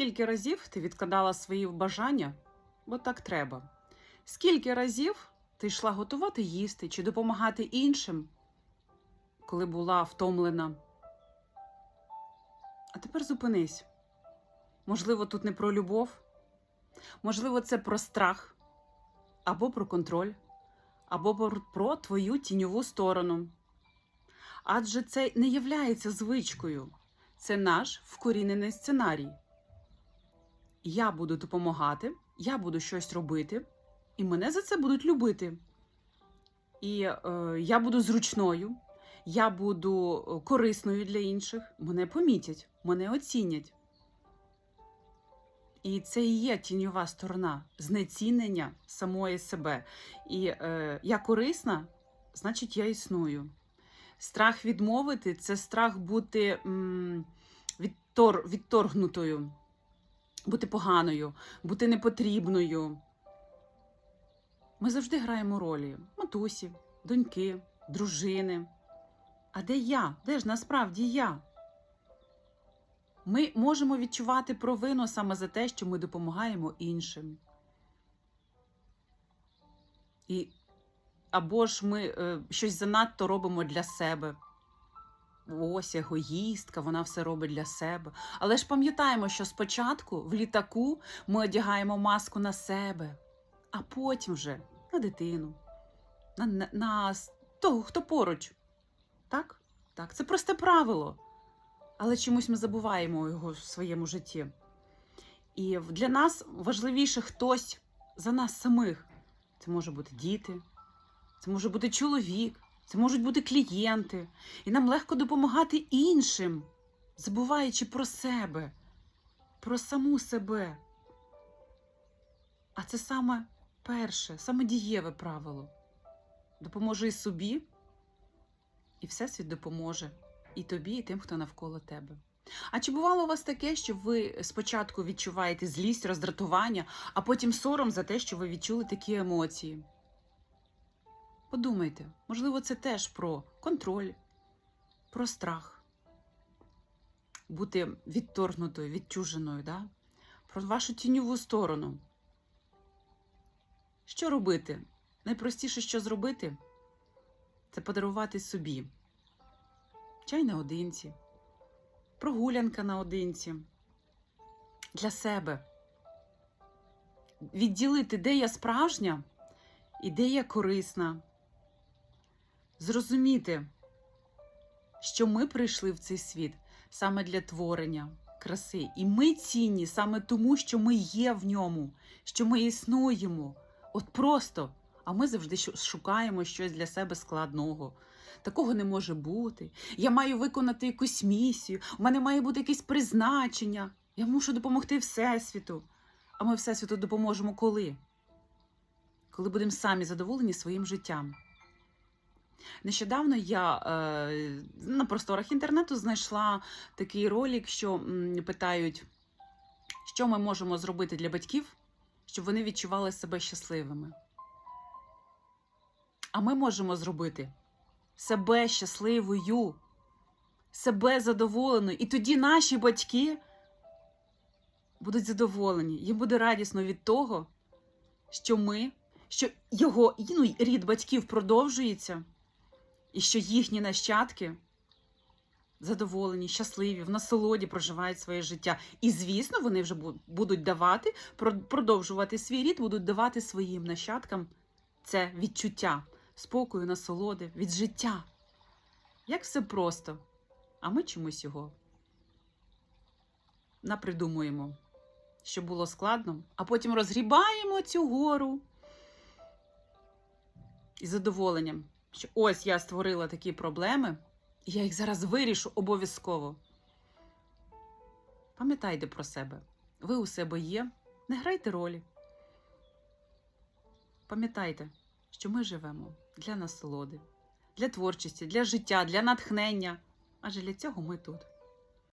Скільки разів ти відкладала свої бажання, бо так треба? Скільки разів ти йшла готувати їсти чи допомагати іншим, коли була втомлена? А тепер зупинись. Можливо, тут не про любов, можливо, це про страх, або про контроль, або про- твою тіньову сторону. Адже це не являється звичкою, це наш вкорінений сценарій. Я буду допомагати, я буду щось робити, і мене за це будуть любити. І е, я буду зручною, я буду е, корисною для інших, мене помітять, мене оцінять. І це і є тіньова сторона знецінення самої себе. І е, я корисна, значить, я існую. Страх відмовити це страх бути м, відтор, відторгнутою, бути поганою, бути непотрібною. Ми завжди граємо ролі матусі, доньки, дружини. А де я? Де ж насправді я? Ми можемо відчувати провину саме за те, що ми допомагаємо іншим. І або ж ми е, щось занадто робимо для себе. Ось егоїстка, вона все робить для себе. Але ж пам'ятаємо, що спочатку в літаку ми одягаємо маску на себе, а потім вже на дитину, на, на, на того, хто поруч. Так? Так, це просте правило. Але чомусь ми забуваємо його в своєму житті. І для нас важливіше хтось за нас самих. Це може бути діти, це може бути чоловік, це можуть бути клієнти. І нам легко допомагати іншим, забуваючи про себе, про саму себе. А це саме перше, саме дієве правило. Допоможи і собі, і Всесвіт допоможе і тобі, і тим, хто навколо тебе. А чи бувало у вас таке, що ви спочатку відчуваєте злість, роздратування, а потім сором за те, що ви відчули такі емоції? Подумайте, можливо, це теж про контроль, про страх, бути відторгнутою, відчуженою, да? про вашу тіньову сторону. Що робити? Найпростіше, що зробити, це подарувати собі чай наодинці, прогулянка наодинці для себе. Відділити, де я справжня і де я корисна. Зрозуміти, що ми прийшли в цей світ саме для творення краси. І ми цінні саме тому, що ми є в ньому, що ми існуємо. От просто. А ми завжди шукаємо щось для себе складного. Такого не може бути. Я маю виконати якусь місію, у мене має бути якесь призначення. Я мушу допомогти Всесвіту. А ми Всесвіту допоможемо коли? Коли будемо самі задоволені своїм життям. Нещодавно я е, на просторах інтернету знайшла такий ролик, що питають, що ми можемо зробити для батьків, щоб вони відчували себе щасливими. А ми можемо зробити себе щасливою, себе задоволеною. І тоді наші батьки будуть задоволені. Їм буде радісно від того, що ми, що його ну, рід батьків продовжується, і що їхні нащадки задоволені, щасливі, в насолоді проживають своє життя. І, звісно, вони вже будуть давати, продовжувати свій рід, будуть давати своїм нащадкам це відчуття спокою, насолоди, від життя. Як все просто, а ми чомусь його напридумуємо, що було складно, а потім розгрібаємо цю гору із задоволенням, що ось я створила такі проблеми, і я їх зараз вирішу обов'язково. Пам'ятайте про себе. Ви у себе є, не грайте ролі. Пам'ятайте, що ми живемо для насолоди, для творчості, для життя, для натхнення. Адже для цього ми тут.